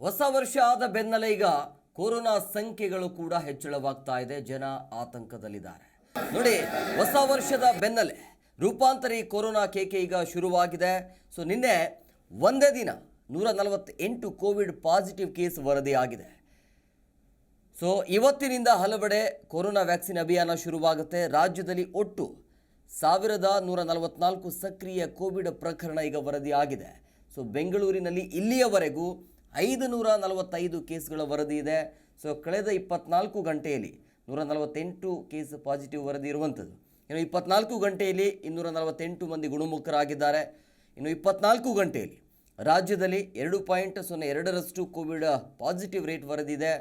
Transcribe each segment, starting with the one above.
ಹೊಸ ವರ್ಷ ಆದ ಬೆನ್ನಲ್ಲೇ ಈಗ ಕೊರೋನಾ ಸಂಖ್ಯೆಗಳು ಕೂಡ ಹೆಚ್ಚಳವಾಗ್ತಾ ಇದೆ. ಜನ ಆತಂಕದಲ್ಲಿದ್ದಾರೆ. ನೋಡಿ, ಹೊಸ ವರ್ಷದ ಬೆನ್ನಲ್ಲೇ ರೂಪಾಂತರಿ ಕೊರೋನಾ ಕೇಕೆ ಈಗ ಶುರುವಾಗಿದೆ. ಸೊ, ನಿನ್ನೆ ಒಂದೇ ದಿನ ನೂರ ನಲವತ್ತೆಂಟು ಕೋವಿಡ್ ಪಾಸಿಟಿವ್ ಕೇಸ್ ವರದಿಯಾಗಿದೆ ಸೊ, ಇವತ್ತಿನಿಂದ ಹಲವೆಡೆ ಕೊರೋನಾ ವ್ಯಾಕ್ಸಿನ್ ಅಭಿಯಾನ ಶುರುವಾಗುತ್ತೆ. ರಾಜ್ಯದಲ್ಲಿ ಒಟ್ಟು ಸಾವಿರದ ನೂರ ನಲವತ್ನಾಲ್ಕು ಸಕ್ರಿಯ ಕೋವಿಡ್ ಪ್ರಕರಣ ಈಗ ವರದಿಯಾಗಿದೆ ಸೊ, ಬೆಂಗಳೂರಿನಲ್ಲಿ ಇಲ್ಲಿಯವರೆಗೂ ಐದು ನೂರ ನಲವತ್ತೈದು ಕೇಸ್ಗಳ ವರದಿ ಇದೆ. ಸೊ, ಕಳೆದ ಇಪ್ಪತ್ನಾಲ್ಕು ಗಂಟೆಯಲ್ಲಿ ನೂರ ನಲವತ್ತೆಂಟು ಕೇಸ್ ಪಾಸಿಟಿವ್ ವರದಿ ಇರುವಂಥದ್ದು. ಇನ್ನು ಇಪ್ಪತ್ನಾಲ್ಕು ಗಂಟೆಯಲ್ಲಿ ಇನ್ನೂರ ನಲವತ್ತೆಂಟು ಮಂದಿ ಗುಣಮುಖರಾಗಿದ್ದಾರೆ. ಇನ್ನು ಇಪ್ಪತ್ನಾಲ್ಕು ಗಂಟೆಯಲ್ಲಿ ರಾಜ್ಯದಲ್ಲಿ ಎರಡು ಪಾಯಿಂಟ್ ಸೊನ್ನೆ ಎರಡರಷ್ಟು ಕೋವಿಡ್ ಪಾಸಿಟಿವ್ ರೇಟ್ ವರದಿದೆ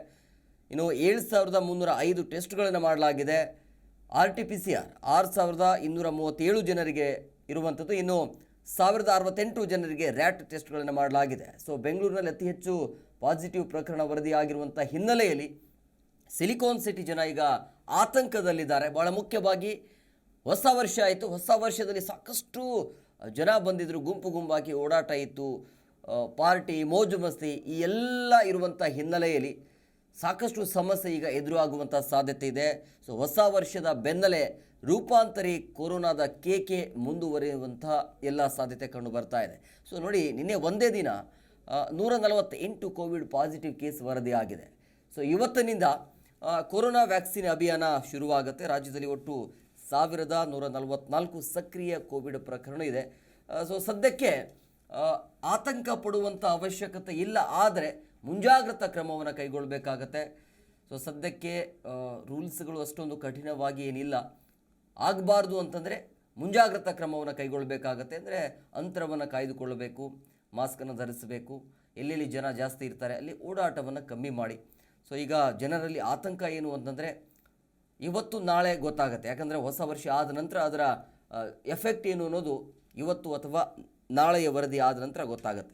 ಇನ್ನು ಏಳು ಸಾವಿರದ ಮುನ್ನೂರ ಐದು ಟೆಸ್ಟ್ಗಳನ್ನು ಮಾಡಲಾಗಿದೆ. R T P C R, ಆರು ಸಾವಿರದ ಇನ್ನೂರ ಮೂವತ್ತೇಳು ಜನರಿಗೆ ಇರುವಂಥದ್ದು. ಇನ್ನು ಸಾವಿರದ ಅರವತ್ತೆಂಟು ಜನರಿಗೆ ರ್ಯಾಟ್ ಟೆಸ್ಟ್ಗಳನ್ನು ಮಾಡಲಾಗಿದೆ. ಸೊ, ಬೆಂಗಳೂರಿನಲ್ಲಿ ಅತಿ ಹೆಚ್ಚು ಪಾಸಿಟಿವ್ ಪ್ರಕರಣ ವರದಿಯಾಗಿರುವಂಥ ಹಿನ್ನೆಲೆಯಲ್ಲಿ ಸಿಲಿಕಾನ್ ಸಿಟಿ ಜನ ಈಗ ಆತಂಕದಲ್ಲಿದ್ದಾರೆ. ಭಾಳ ಮುಖ್ಯವಾಗಿ ಹೊಸ ವರ್ಷ ಆಯಿತು. ಹೊಸ ವರ್ಷದಲ್ಲಿ ಸಾಕಷ್ಟು ಜನ ಬಂದಿದ್ದರು ಗುಂಪು ಗುಂಪಾಗಿ ಓಡಾಟ ಇತ್ತು. ಪಾರ್ಟಿ, ಮೋಜು ಮಸ್ತಿ ಈ ಎಲ್ಲ ಇರುವಂಥ ಹಿನ್ನೆಲೆಯಲ್ಲಿ ಸಾಕಷ್ಟು ಸಮಸ್ಯೆ ಈಗ ಎದುರಾಗುವಂಥ ಸಾಧ್ಯತೆ ಇದೆ. ಸೊ, ಹೊಸ ವರ್ಷದ ಬೆನ್ನಲ್ಲೇ ರೂಪಾಂತರಿ ಕೊರೋನಾದ ಕೇಕೆ ಮುಂದುವರಿಯುವಂಥ ಎಲ್ಲ ಸಾಧ್ಯತೆ ಕಂಡು ಬರ್ತಾ ಇದೆ. ಸೊ ನೋಡಿ, ನಿನ್ನೆ ಒಂದೇ ದಿನ ನೂರ ನಲವತ್ತೆಂಟು ಕೋವಿಡ್ ಪಾಸಿಟಿವ್ ಕೇಸ್ ವರದಿ ಆಗಿದೆ. ಸೊ ಇವತ್ತಿನಿಂದ ಕೊರೋನಾ ವ್ಯಾಕ್ಸಿನ್ ಅಭಿಯಾನ ಶುರುವಾಗುತ್ತೆ. ರಾಜ್ಯದಲ್ಲಿ ಒಟ್ಟು ಸಾವಿರದ ನೂರ ನಲವತ್ನಾಲ್ಕು ಸಕ್ರಿಯ ಕೋವಿಡ್ ಪ್ರಕರಣ ಇದೆ. ಸೊ ಸದ್ಯಕ್ಕೆ ಆತಂಕ ಪಡುವಂಥ ಅವಶ್ಯಕತೆ ಇಲ್ಲ. ಆದರೆ, ಮುಂಜಾಗ್ರತಾ ಕ್ರಮವನ್ನು ಕೈಗೊಳ್ಳಬೇಕಾಗತ್ತೆ ಸೊ ಸದ್ಯಕ್ಕೆ ರೂಲ್ಸ್ಗಳು ಅಷ್ಟೊಂದು ಕಠಿಣವಾಗಿ ಏನಿಲ್ಲ. ಆಗಬಾರ್ದು ಅಂತಂದರೆ ಮುಂಜಾಗ್ರತಾ ಕ್ರಮವನ್ನು ಕೈಗೊಳ್ಳಬೇಕಾಗತ್ತೆ ಅಂದರೆ ಅಂತರವನ್ನು ಕಾಯ್ದುಕೊಳ್ಳಬೇಕು, ಮಾಸ್ಕನ್ನು ಧರಿಸಬೇಕು, ಎಲ್ಲೆಲ್ಲಿ ಜನ ಜಾಸ್ತಿ ಇರ್ತಾರೆ ಅಲ್ಲಿ ಓಡಾಟವನ್ನು ಕಮ್ಮಿ ಮಾಡಿ. ಸೊ ಈಗ ಜನರಲ್ಲಿ ಆತಂಕ ಏನು ಅಂತಂದರೆ ಇವತ್ತು ನಾಳೆ ಗೊತ್ತಾಗುತ್ತೆ. ಯಾಕಂದರೆ ಹೊಸ ವರ್ಷ ಆದ ನಂತರ ಅದರ ಎಫೆಕ್ಟ್ ಏನು ಅನ್ನೋದು ಇವತ್ತು ಅಥವಾ ನಾಳೆಯ ವರದಿ ಆದ ನಂತರ ಗೊತ್ತಾಗುತ್ತೆ.